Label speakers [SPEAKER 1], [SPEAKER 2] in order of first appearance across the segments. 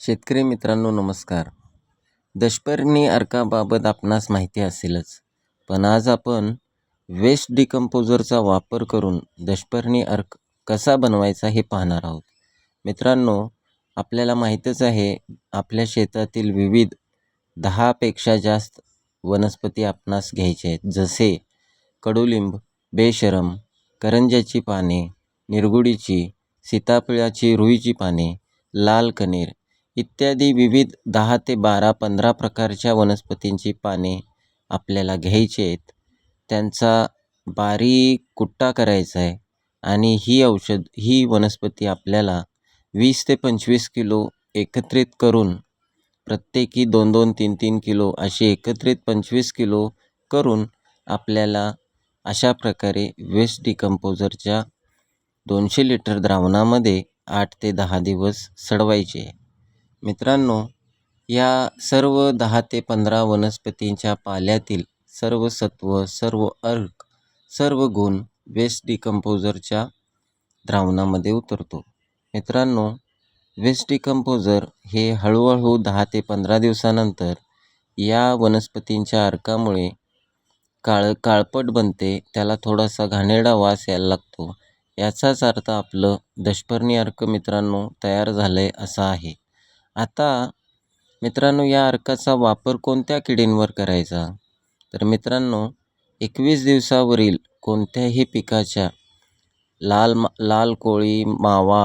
[SPEAKER 1] शेतकरी मित्रांनो नमस्कार. दशपर्णी अर्काबाबत आपणास माहिती असेलच पण आज आपण वेस्ट डिकम्पोजरचा वापर करून दशपर्णी अर्क कसा बनवायचा हे पाहणार आहोत. मित्रांनो आपल्याला माहीतच आहे आपल्या शेतातील विविध दहापेक्षा जास्त वनस्पती आपणास घ्यायचे आहेत जसे कडुलिंब बेशरम करंज्याची पाने निरगुडीची सीताफळाची रुईची पाने लाल कणीर इत्यादी विविध दहा ते बारा पंधरा प्रकारच्या वनस्पतींची पाने आपल्याला घ्यायची आहेत. त्यांचा बारीक कुट्टा करायचा आहे आणि ही औषध ही वनस्पती आपल्याला वीस ते पंचवीस किलो एकत्रित करून प्रत्येकी दोन दोन तीन तीन किलो अशी एकत्रित पंचवीस किलो करून आपल्याला अशा प्रकारे वेस्ट डिकम्पोजरच्या दोनशे लिटर द्रावणामध्ये आठ ते दहा दिवस सडवायचे आहे. मित्रांनो या सर्व दहा ते पंधरा वनस्पतींच्या पाल्यातील सर्व सत्व सर्व अर्क सर्व गुण वेस्ट डिकम्पोजरच्या द्रावणामध्ये उतरतो. मित्रांनो वेस्ट डिकम्पोजर हे हळूहळू दहा ते पंधरा दिवसानंतर या वनस्पतींच्या अर्कामुळे काळ काळपट बनते त्याला थोडासा घाणेरडा वास यायला लागतो. याचाच अर्थ आपलं दशपर्णी अर्क मित्रांनो तयार झालं आहे असा आहे. आता मित्रांनो या अर्काचा वापर कोणत्या किडींवर करायचा? तर मित्रांनो एकवीस दिवसावरील कोणत्याही पिकाच्या लाल मा लाल कोळी मावा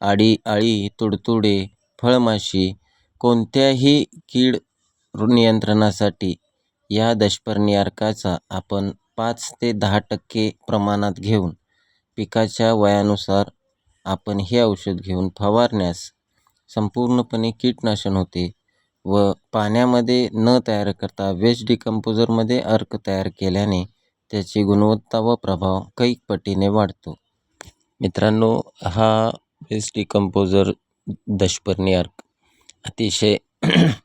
[SPEAKER 1] आडी आळी तुडतुडे फळमाशी कोणत्याही कीड नियंत्रणासाठी या दशपर्णी अर्काचा आपण पाच ते दहा टक्के प्रमाणात घेऊन पिकाच्या वयानुसार आपण हे औषध घेऊन फवारण्यास संपूर्णपणे कीटनाशन होते व पाण्यामध्ये न तयार करता वेस्ट डिकम्पोजरमध्ये अर्क तयार केल्याने त्याची गुणवत्ता व प्रभाव कैक पटीने वाढतो. मित्रांनो हा वेस्ट डिकम्पोजर दशपर्णी अर्क अतिशय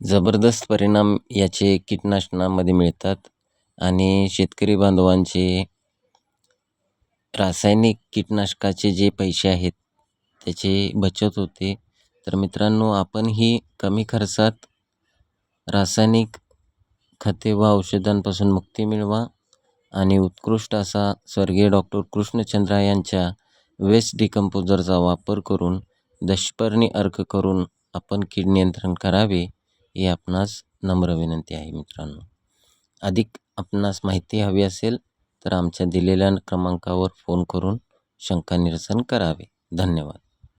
[SPEAKER 1] जबरदस्त परिणाम याचे कीटनाशनामध्ये मिळतात आणि शेतकरी बांधवांचे रासायनिक कीटनाशकाचे जे पैसे आहेत त्याची बचत होते. तर मित्रांनो आपणही कमी खर्चात रासायनिक खते व औषधांपासून मुक्ती मिळवा आणि उत्कृष्ट असा स्वर्गीय डॉक्टर कृष्णचंद्रा यांच्या वेस्ट डिकम्पोजरचा वापर करून दशपर्णी अर्क करून आपण कीड नियंत्रण करावे ही आपणास नम्र विनंती आहे मित्रांनो. अधिक आपणास माहिती हवी असेल तर आमच्या दिलेल्या क्रमांकावर फोन करून शंका निरसन करावे. धन्यवाद.